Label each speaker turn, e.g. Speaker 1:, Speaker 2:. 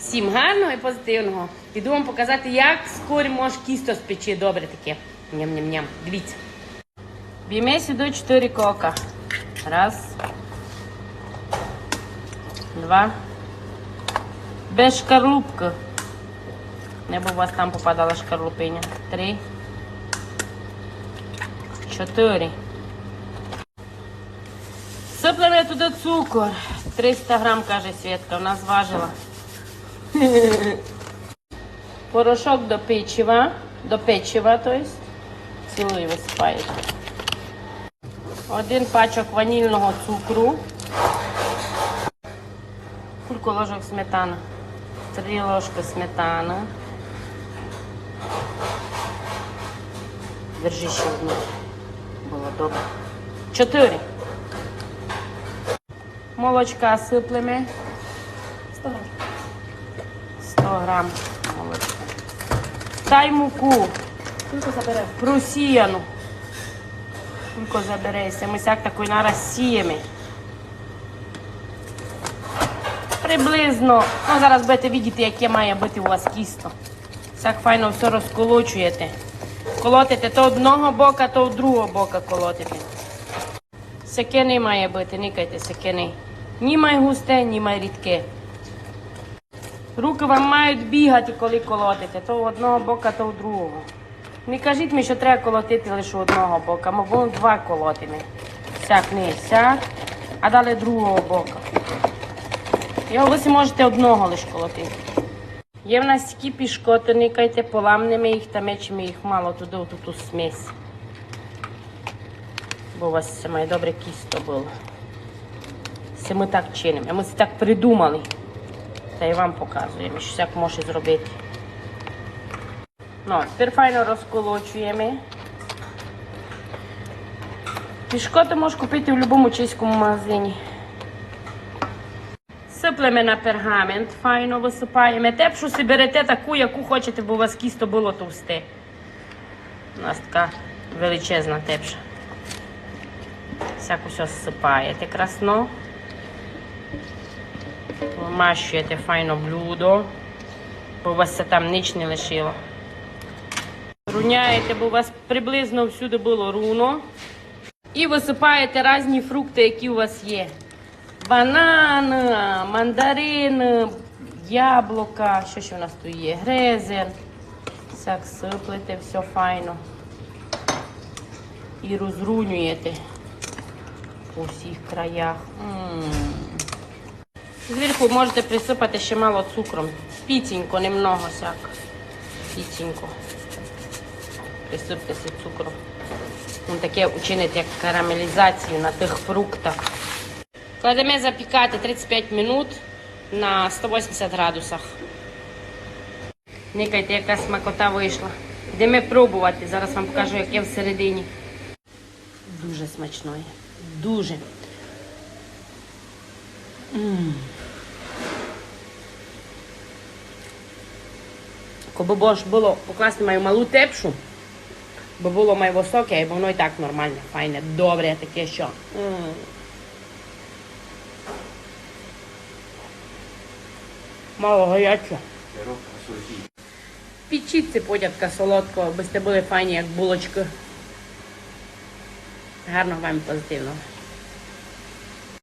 Speaker 1: Всім гарного і позитивного. Піду вам показати, як скоро може кісто спечи добре таке. Ням-ням-ням. Дивіться. Б'ємо сюди 4 кока. Раз. Два. Без шкарлупки. Небо у вас там попадала шкарлупиня. Три. Чотири. Сиплемо туди цукор. 300 грам, каже Свєтка, нас важила. Порошок до печива, до печива, то есть. Цілий висипаєте. Один пачок ванільного цукру. Кілька ложок сметани. Три ложки сметани. Держи ще одну. Було добре. Чотири. Молочка сиплемо.
Speaker 2: 100 грам.
Speaker 1: 100 грам молочка. Дай муку просіяну. Тільки забереся. Ми сяк такий нараз сіємо. Приблизно, ну зараз будете бачити, яке має бути у вас кісто. Сяк файно все розколочуєте. Колотите то одного бока, то другого бока колотите. Секини має бути, никайте секини. Ні май густе, ні май рідке. Руки вам мають бігати, коли колотите. То одного бока, то в другого. Не кажіть мені, що треба колотити лише одного бока, ми будемо два колотимо. Сяк, не сяк, а далі другого бока. Його ви можете одного лише колотити. Є в нас такі пішкоти, никайте, поламнемо їх та мечемо їх мало туди, в ту смесь. Бо у вас це має добре кісто було. Це ми так чинимо. Ми це так придумали. Та й вам показуємо, що як може зробити. Ну, тепер файно розколочуємо. Пішкоти можеш купити в будь-якому чеському магазині. Сиплемо на пергамент, файно висипаємо. Тепшу си берете таку, яку хочете, бо у вас кісто було товсте. У нас така величезна тепша. Всяку все зсипаєте красно. Вимащуєте файно блюдо, бо у вас це там ніч не лишило. Руняєте, бо у вас приблизно всюди було руно. І висипаєте різні фрукти, які у вас є. Банан, мандарин, яблука, що ще у нас тут є? Грезен. Так сиплете, все файно. І розрунюєте по всіх краях. М. Зверху можете присипати ще мало цукром. Піценько, немного сяк. Піценько. Присипте си цукром. Ну, таке учинить як карамелізацію на тих фруктах. Кладемо запікати 35 минут на 180 градусах. Никайте, яка смакота вийшла. Йдемо пробувати. Зараз вам покажу, яке всередині. Дуже смачно. Дуже. Коби ж було покласти мою малу тепшу, бо було моє високе, і воно і так нормальне, файне, добре, таке що. Мало гаряче. Пічіть ципотятка солодкого, аби сте були файні, як булочки. Гарного вам позитивного.